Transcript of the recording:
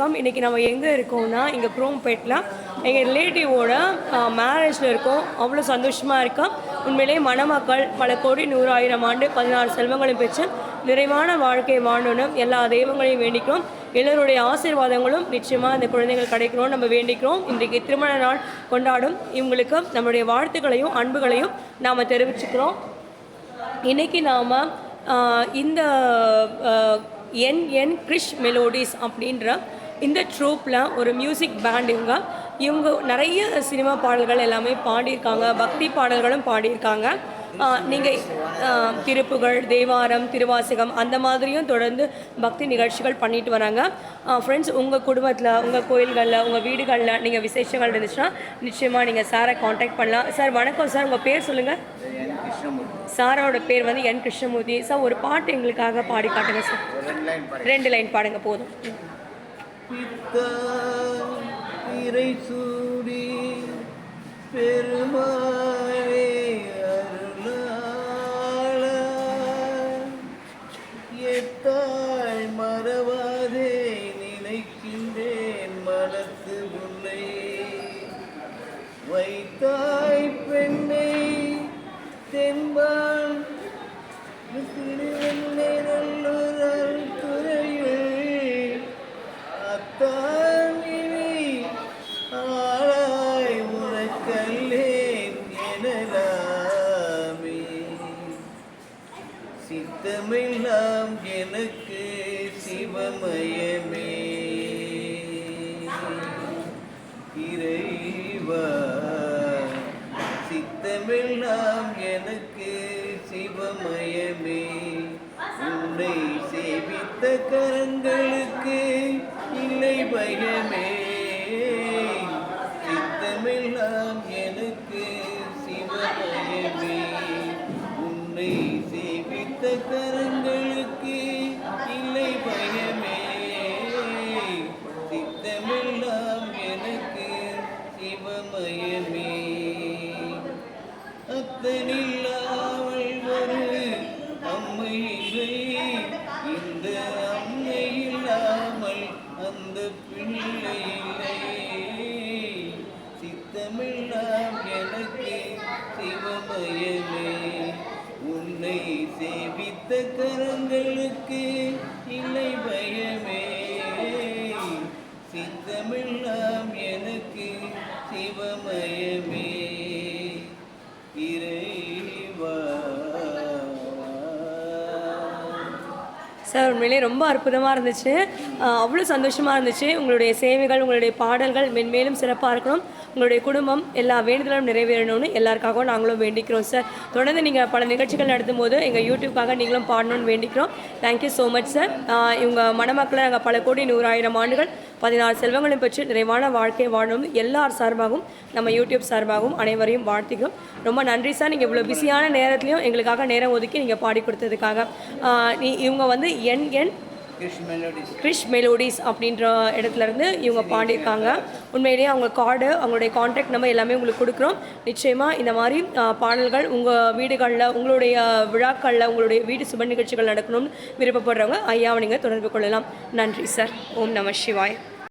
வணக்கம் இன்றைக்கி நம்ம எங்கே இருக்கோம்னா இங்கே குரோம்பேட்டில் எங்கள் ரிலேட்டிவோட மேரேஜில் இருக்கோம். அவ்வளோ சந்தோஷமாக இருக்கோம் உண்மையிலேயே மணமக்கள் பல கோடி நூறாயிரம் ஆண்டு பதினாறு செல்வங்களையும் பெற்று நிறைவான வாழ்க்கையை வாழணும். எல்லா தெய்வங்களையும் வேண்டிக்கிறோம். எல்லோருடைய ஆசீர்வாதங்களும் நிச்சயமாக இந்த குழந்தைகள் கிடைக்கணும்னு நம்ம வேண்டிக்கிறோம். இன்றைக்கு திருமண நாள் கொண்டாடும். இவங்களுக்கு நம்மளுடைய வாழ்த்துக்களையும் அன்புகளையும் நாம் தெரிவிச்சுக்கிறோம். இன்றைக்கி நாம் இந்த என் என் கிறிஷ் மெலோடிஸ் அப்படின்ற இந்த ட்ரூப்பில் ஒரு மியூசிக் பேண்ட் இவங்க. இவங்க நிறைய சினிமா பாடல்கள் எல்லாமே பாடியிருக்காங்க. பக்தி பாடல்களும் பாடியிருக்காங்க. நீங்கள் திருப்புகள் தேவாரம் திருவாசகம் அந்த மாதிரியும் தொடர்ந்து பக்தி நிகழ்ச்சிகள் பண்ணிட்டு வராங்க. ஃப்ரெண்ட்ஸ் உங்கள் குடும்பத்தில் உங்கள் கோயில்களில் உங்கள் வீடுகளில் நீங்கள் விசேஷங்கள் இருந்துச்சுன்னா நிச்சயமாக நீங்கள் சாரை காண்டாக்ட் பண்ணலாம். சார் வணக்கம் சார் உங்கள் பேர் சொல்லுங்கள் சாரோட பேர் வந்து என் கிருஷ்ணமூர்த்தி. சார் ஒரு பாட்டு எங்களுக்காக பாடி காட்டுங்க சார் ரெண்டு லைன் பாடுங்க போதும். பித்தா இறை சூடி பெருமாளே அருளாள. எத்தாய் மறவாதே நினைக்கின்றேன் மனத்து உன்னை. வைத்தாய் பெண்ணை தென்பான் சித்தமெல்லாம் எனக்கு சிவமயமே. இறைவா சித்தமெல்லாம் எனக்கு சிவமயமே. உன்னை சேவித்த கரங்களுக்கு கரங்களுக்கு இல்லை பயமே. சித்தமெல்லாம் எனக்கு சிவமயமே. அத்தனில்லாமல் ஒரு அம்மை இந்த அம்மை இல்லாமல் அந்த பிள்ளை இல்லை. கரங்களுக்கு இல்லை பயமே. சித்தமெல்லாம் எனக்கு சிவமயமே. இறை சார் உண்மையிலேயே ரொம்ப அற்புதமாக இருந்துச்சு. அவ்வளோ சந்தோஷமாக இருந்துச்சு. உங்களுடைய சேவைகள் உங்களுடைய பாடல்கள் மென்மேலும் சிறப்பாக இருக்கணும். உங்களுடைய குடும்பம் எல்லா வேண்டுதலும் நிறைவேறணும்னு எல்லாருக்காகவும் நாங்களும் வேண்டிக்கிறோம் சார். தொடர்ந்து நீங்கள் பல நிகழ்ச்சிகள் நடத்தும் போது எங்கள் யூடியூப்காக நீங்களும் பாடணும்னு வேண்டிக்கிறோம். தேங்க்யூ ஸோ மச் சார் இவங்க மணமக்களை நாங்கள் பல கோடி நூறாயிரம் ஆண்டுகள் பதினாறு செல்வங்களையும் பெற்று நிறைவான வாழ்க்கை வாழணும் எல்லார் சார்பாகவும் நம்ம யூடியூப் சார்பாகவும் அனைவரையும் வாழ்த்திக்கிறோம். ரொம்ப நன்றி சார். நீங்கள் இவ்வளோ பிஸியான நேரத்துலையும் எங்களுக்காக நேரம் ஒதுக்கி நீங்கள் பாடி கொடுத்ததுக்காக. நீ இவங்க வந்து என் என் கிறிஷ் மெலோடிஸ் அப்படின்ற இடத்துல இருந்து இவங்க பாடியிருக்காங்க. உண்மையிலேயே அவங்க கார்டு அவங்களுடைய காண்டாக்ட் நம்பர் எல்லாமே உங்களுக்கு கொடுக்குறோம். நிச்சயமாக இந்த மாதிரி பாடல்கள் உங்கள் வீடுகளில் உங்களுடைய விழாக்களில் உங்களுடைய வீடு சுப நிகழ்ச்சிகள் நடக்கணும்னு விருப்பப்படுறவங்க ஐயாவை நீங்கள் தொடர்பு கொள்ளலாம். நன்றி சார் ஓம் நம சிவாய்.